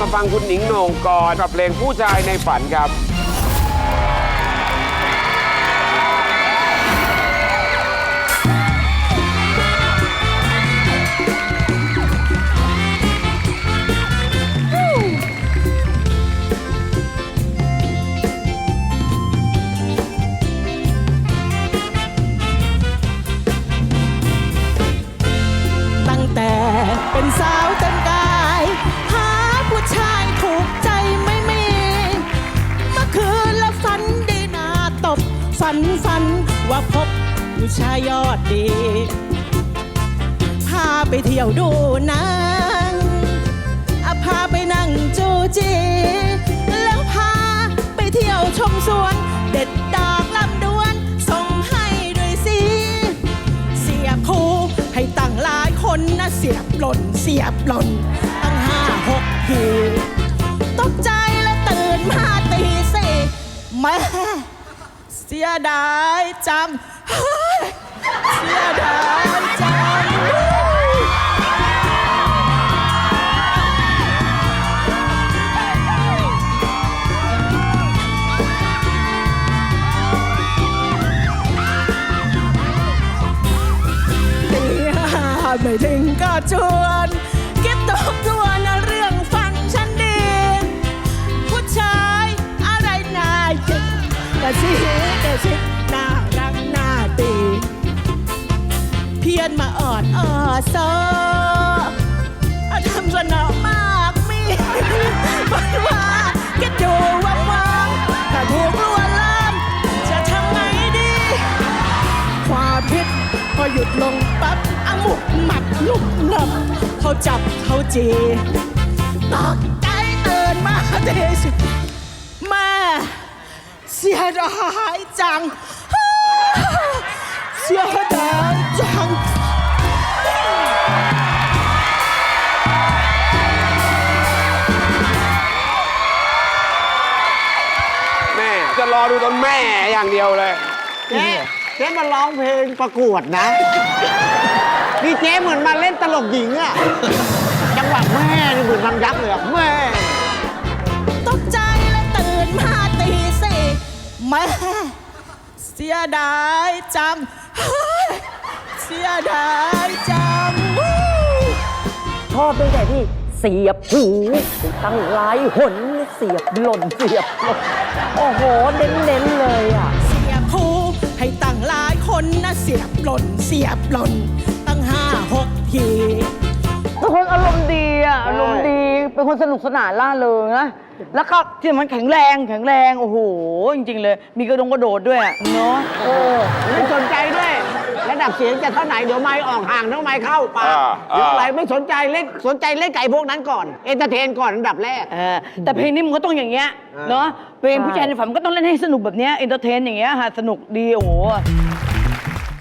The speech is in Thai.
มาฟังคุณหนิงโหน่งก่อนกับเพลงผู้ชายในฝันครับ ฝันฝันว่าพบผู้ชายยอดดีพาไปเที่ยวดูนังอพาไปนั่งจูจีแล้วพาไปเที่ยวชมสวน เด็ดดอกลำดวนส่งให้ด้วยสิเสียบคูให้ตั้งหลายคนนะเสียบหล่นเสียบหล่นตั้งห้าหกทีตกใจและตื่นมาตีสี่แม่ เสียดายจังเฮ้ยเสียดายจังตีห้าไม่ถึงก็ชัว ระซิบกระซิบน่ารักน่าตีเพี้ยนมาออดออซอทำสนอมากมีฝันว่าคิดดูว่างว่างๆถ้าถูกลวนลามจะทำไงดี ความผิดพอหยุดลงปั๊บอาหมุกหมัดลุกหนับเขาจับเขาจี เสียดายจังเสียดายจังแม่จะรอดูตอนแม่อย่างเดียวเลย เจ๊เจ๊มาร้องเพลงประกวดนะ นี่เจ๊เหมือนมาเล่นตลกหญิงอะจังหวะแม่นี่เหมือนทำยักษ์เลยอะแม่ แม่เสียดายจังเฮ้ยเสียดายจังวู้ชอบตั้งแต่ที่เสียบหูตั้งหลายหนเสียบหล่นเสียบหล่นโอ้โหเน้นๆเลยอะ เสียบคูให้ตั้งหลายคนนะเสียบหล่นเสียบหล่น เป็นคนสนุกสนานล่าเริงนะแล้วก็ที่มันแข็งแรงแข็งแรงโอ้โหจริง ๆ เลย มีกระดงกระโดดด้วยอะเนาะเออไม่สนใจด้วย ระดับเสียงจะเท่าไหนเดี๋ยวไม้ออกห่างเท่าไม้เข้าปากอ่าเดี๋ยวอ่าอะไรไม่สนใจเล่นสนใจเล่นไก่พวกนั้นก่อนเอนเตอร์เทนก่อนอันดับแรก เออแต่เพลงนี้มันก็ต้องอย่างเงี้ยเนาะเพลงผู้ชายในฝันมันก็ต้องเล่นให้สนุกแบบเนี้ยเอนเตอร์เทนอย่างเงี้ยฮะสนุกดีโอ้โห